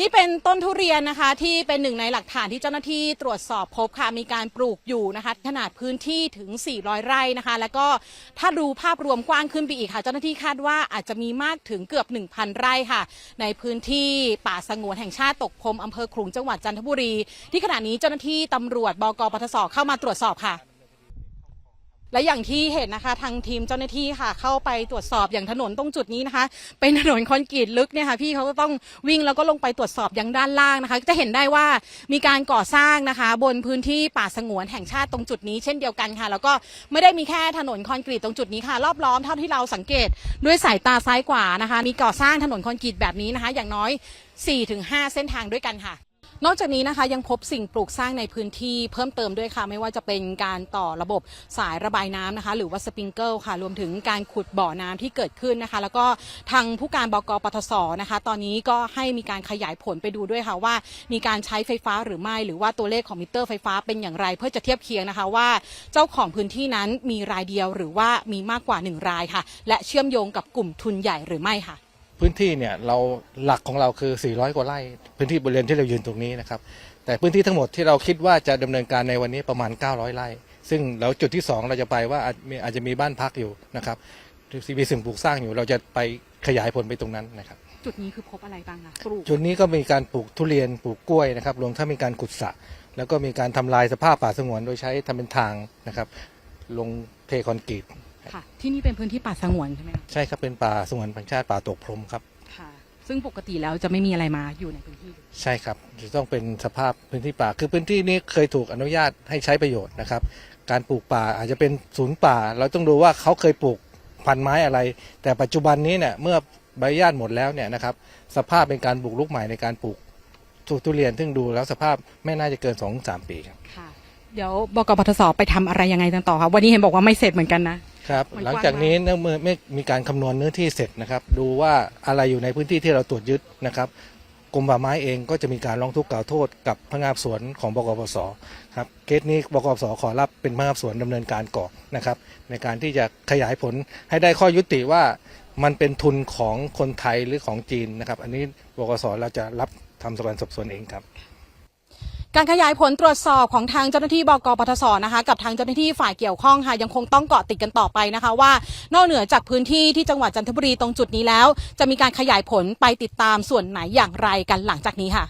นี่เป็นต้นทุเรียนนะคะที่เป็นหนึ่งในหลักฐานที่เจ้าหน้าที่ตรวจสอบพบค่ะมีการปลูกอยู่นะคะ ขนาดพื้นที่ถึง 400 ไร่นะคะ แล้วก็ถ้าดูภาพรวมกว้างขึ้นไปอีกค่ะ เจ้าหน้าที่คาดว่าอาจจะมีมากถึงเกือบ 1,000 ไร่ค่ะ ในพื้นที่ป่าสงวนแห่งชาติตกพรมอำเภอขลุงจังหวัดจันทบุรี ที่ขณะนี้เจ้าหน้าที่ตำรวจบกปทศเข้ามาตรวจสอบค่ะ และอย่างที่เห็นนะคะทางทีมเจ้าหน้าที่ค่ะ เข้าไปตรวจสอบอย่างถนนตรงจุดนี้นะคะ เป็นถนนคอนกรีตลึกเนี่ยค่ะพี่เขาก็ต้องวิ่งแล้วก็ลงไปตรวจสอบยังด้านล่างนะคะ จะเห็นได้ว่ามีการก่อสร้างนะคะ บนพื้นที่ป่าสงวนแห่งชาติตรงจุดนี้เช่นเดียวกันค่ะ แล้วก็ไม่ได้มีแค่ถนนคอนกรีตตรงจุดนี้ค่ะ รอบล้อมเท่าที่เราสังเกตด้วยสายตาซ้ายขวานะคะ มีก่อสร้างถนนคอนกรีตแบบนี้นะคะ อย่างน้อย 4-5 เส้นทางด้วยกันค่ะ นอกจากนี้นะคะยังพบสิ่งปลูกสร้างในพื้นที่เพิ่มเติมด้วยค่ะไม่ว่าจะเป็นการต่อระบบสายระบายน้ำนะคะ หรือว่าสปริงเกิลค่ะ รวมถึงการขุดบ่อน้ำที่เกิดขึ้นนะคะ แล้วก็ทางผู้การบกปทศนะคะ ตอนนี้ก็ให้มีการขยายผลไปดูด้วยค่ะว่า มีการใช้ไฟฟ้าหรือไม่ หรือว่าตัวเลขของมิเตอร์ไฟฟ้าเป็นอย่างไร เพื่อจะเทียบเคียงนะคะว่า เจ้าของพื้นที่นั้นมีรายเดียวหรือว่ามีมากกว่าหนึ่งรายค่ะ และเชื่อมโยงกับกลุ่มทุนใหญ่หรือไม่ค่ะ พื้นที่เนี่ยเราหลักของเราคือ 400 กว่าไร่ พื้นที่บริเวณที่เรายืนตรงนี้นะครับ แต่พื้นที่ทั้งหมดที่เราคิดว่าจะดำเนินการในวันนี้ประมาณ 900 ไร่ ซึ่งแล้วจุดที่ 2 เราจะไปว่าอาจมีอาจจะมีบ้านพักอยู่นะครับมีสิ่งปลูกสร้างอยู่ เราจะไปขยายผลไปตรงนั้นนะครับ จุดนี้คือพบอะไรบ้างคะปลูกจุดนี้ก็มีการปลูกทุเรียนปลูกกล้วยนะครับ รวมทั้งมีการขุดสระแล้วก็มีการทำลายสภาพป่าสงวนโดยใช้ทำเป็นทางนะครับ ลงเทคอนกรีต ค่ะ ที่นี่เป็นพื้นที่ป่าสงวนใช่ไหมคะใช่ครับเป็นป่าสงวนแห่งชาติป่าตกพรมครับค่ะ ซึ่งปกติแล้วจะไม่มีอะไรมาอยู่ในพื้นที่ ใช่ครับจะต้องเป็นสภาพพื้นที่ป่าคือพื้นที่นี้เคยถูกอนุญาตให้ใช้ประโยชน์นะครับ การปลูกป่าอาจจะเป็นศูนย์ป่า เราต้องดูว่าเขาเคยปลูกพันธุ์ไม้อะไร แต่ปัจจุบันนี้เนี่ยเมื่อใบอนุญาตหมดแล้วเนี่ยนะครับสภาพเป็นการบุกรุกใหม่ในการปลูกทุเรียนซึ่งดูแล้วสภาพไม่น่าจะเกิน2อสปีครับ ค่ะ เดี๋ยวบกปทศไปทำอะไรยังไงกันต่อคะวันนี้เห็นบอกว่าไม่เสร็จเหมือนกันนะ ครับมันหลังจากนี้เมื่อไม่มีการคำนวณเนื้อที่เสร็จนะครับ ดูว่าอะไรอยู่ในพื้นที่ที่เราตรวจยึดนะครับกรมป่าไม้เองก็จะมีการร้องทุกข์กล่าวโทษกับพนักงานสอบสวนของบกปสครับเคสนี้บกปสขอรับเป็นพนักงานสอบสวนดำเนินการก่อนนะครับ ในการที่จะขยายผลให้ได้ข้อยุติว่ามันเป็นทุนของคนไทยหรือของจีนนะครับ อันนี้บกสเราจะรับทำสวนสอบสวนเองครับ การขยายผลตรวจสอบของทางเจ้าหน้าที่บกปทศนะคะ กับทางเจ้าหน้าที่ฝ่ายเกี่ยวข้องค่ะยังคงต้องเกาะติดกันต่อไปนะคะว่า นอกเหนือจากพื้นที่ที่จังหวัดจันทบุรีตรงจุดนี้แล้ว จะมีการขยายผลไปติดตามส่วนไหนอย่างไรกันหลังจากนี้ค่ะ